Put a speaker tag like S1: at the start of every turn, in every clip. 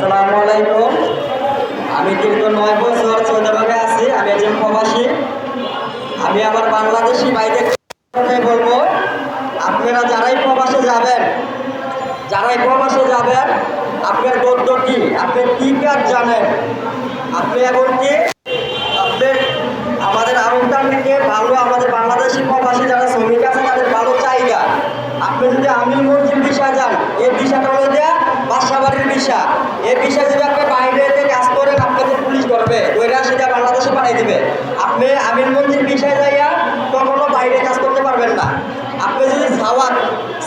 S1: আসসালামু আলাইকুম। আমি দীর্ঘ নয় বছর সৌদি আছি, আমি একজন প্রবাসী। আমি আমার বাংলাদেশি কথাই বলব। আপনারা যারাই প্রবাসে যাবেন, যারাই প্রবাসে যাবেন, আপনার গদ্য কি? আপনি কি কাজ জানেন? আপনি এমনকি আপনার আমাদের আরবদান থেকে ভালো আমাদের বাংলাদেশি প্রবাসী যারা শ্রমিক আছে, তাদের ভালো চাহিদা। আপনি যদি আমির মন্ত্রীর বিষয় যান, এই বিষয়টা হলো যে বাসা বাড়ির বিষয় এই বিষয় যদি আপনি বাইরে কাজ করেন আপনাদের পুলিশ ধরবে ওইরা সেটা বাংলাদেশে পাঠিয়ে দিবে। আপনি আমির মন্ত্রীর বিষয় যাইয়া কখনো বাইরে কাজ করতে পারবেন না। আপনি যদি সাওয়ার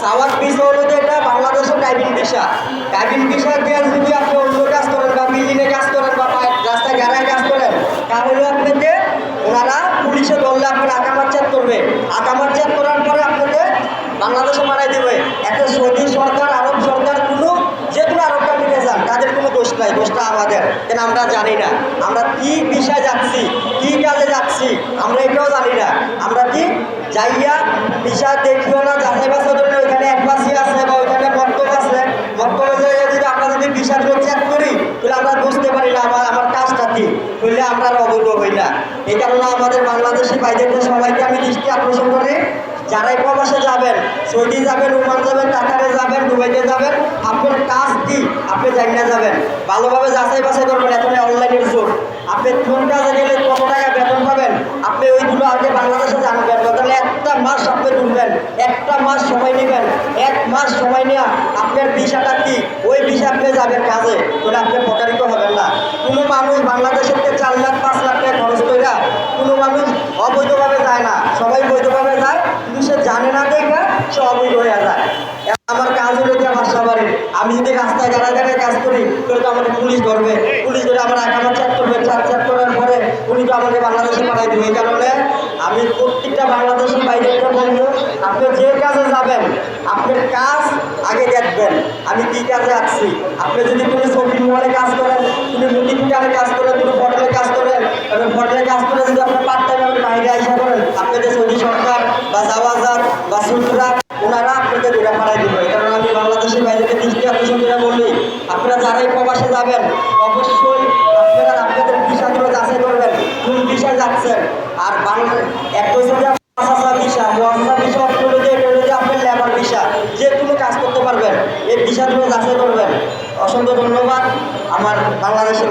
S1: সাওয়ার বিষয় হলো যে এটা বাংলাদেশের ড্রাইভিং বিষয় ড্রাইভিং বিষয় দিয়ে যদি আপনি অন্য কাজ করেন বা বিল্ডিংয়ে কাজ করেন বা রাস্তায় গাড়ায় কাজ করেন, তাহলে আপনাকে ওনারা পুলিশে ধরলে আপনার আকামাচ্চাত করবে। আকামাচ্চাত করার পরে আপনাকে বাংলাদেশে মারাই দেবে একটা সৌদি সরকার আরব সরকার কোনো যে কোনো আরব কান্ট্রিতে যান তাদের কোনো দোষ নাই দোষটা কেন আমরা জানি না। আমরা কি বিষয় যাচ্ছি কি কাজে যাচ্ছি আমরা এটাও জানি না। আমরা কি যাইয়া বিষয় দেখিও না যাচাই করে না, ওইখানে অ্যাডভান্সি আছে বা ওইখানে বক্তব্য আছে। বক্তব্য যদি আমরা যদি বিষয়গুলো চেক করি তাহলে আমরা বুঝতে পারি না আমার আমার কাজটা কি। হইলে আমরা অবৈধ হই না। এই কারণে আমাদের বাংলাদেশি ভাইদেরকে সবাইকে আমি দৃষ্টি আকর্ষণ করি যারাই প্রবাসে যাবেন সৌদি যাবেন ওমান যাবেন কাতারে যাবেন দুবাইতে যাবেন আপনার কাজ কি? আপনি জানিয়ে যাবেন। ভালোভাবে যাচাই বাছাই করবেন এখন অনলাইনের যুগ আপনি কোন কাজে গেলে কত টাকা বেতন পাবেন? আপনি ওইগুলো আগে বাংলাদেশে জানবেন তাহলে একটা মাস আপনি ঢুকবেন একটা মাস সময় নেবেন। এক মাস সময় নেওয়া আপনার বিষয়টা কি? ওই বিষয়ে আপনি যাবেন কাজে, তাহলে আপনি প্রতারিত হবেন না। কোনো মানুষ বাংলাদেশের চার লাখ, পাঁচ লাখ টাকা খরচ করে কোনো মানুষ অবৈধভাবে যায় না। সবাই বৈধভাবে যায় কিন্তু সে জানে না দেখে সে অবৈধ হয়ে যায় এখন আমার কাজ হলো যে বাসা বাড়ি আমি যদি রাস্তায় গাড়ায় গাড়ায় কাজ করি, তাহলে তো আমাকে পুলিশ ধরবে। পুলিশ ধরে আমার একামত চার করবে চাপ চাপ করার পরে উনি তো আমাকে বাংলাদেশে পাঠাই দেবে। এই কারণে আমি প্রত্যেকটা বাংলাদেশের বাইরেটা বলব আপনি যে কাজে যাবেন, আপনার কাজ আগে দেখবেন। আমি কি কাজে আসছি আপনি যদি কোনো শপিং মলে কাজ করেন, কোনো মুদি দোকানে কাজ করেন, কোনো হোটেলে কাজ করেন এবং হোটেলে কাজ করে যদি আপনি পার্ট টাইম বাইরে আসা করেন, আপনাদের সৌদি সরকার বা জাওয়াজার বা সুতরা ওনারা আপনাকে দূরে পাঠাই দেবে এই কারণে আমি বাংলাদেশের বাইরেকে দৃষ্টি আকর্ষণ করে বলি আপনারা যারাই প্রবাসে যাবেন, অবশ্যই আপনারা আপনাদের বিষয়গুলো যাচাই করবেন, কোন বিষয় যাচ্ছেন। আর বাংলা, এক হচ্ছে যে অর্থ যে কাজ করতে পারবেন করবেন। ধন্যবাদ আমার বাংলাদেশের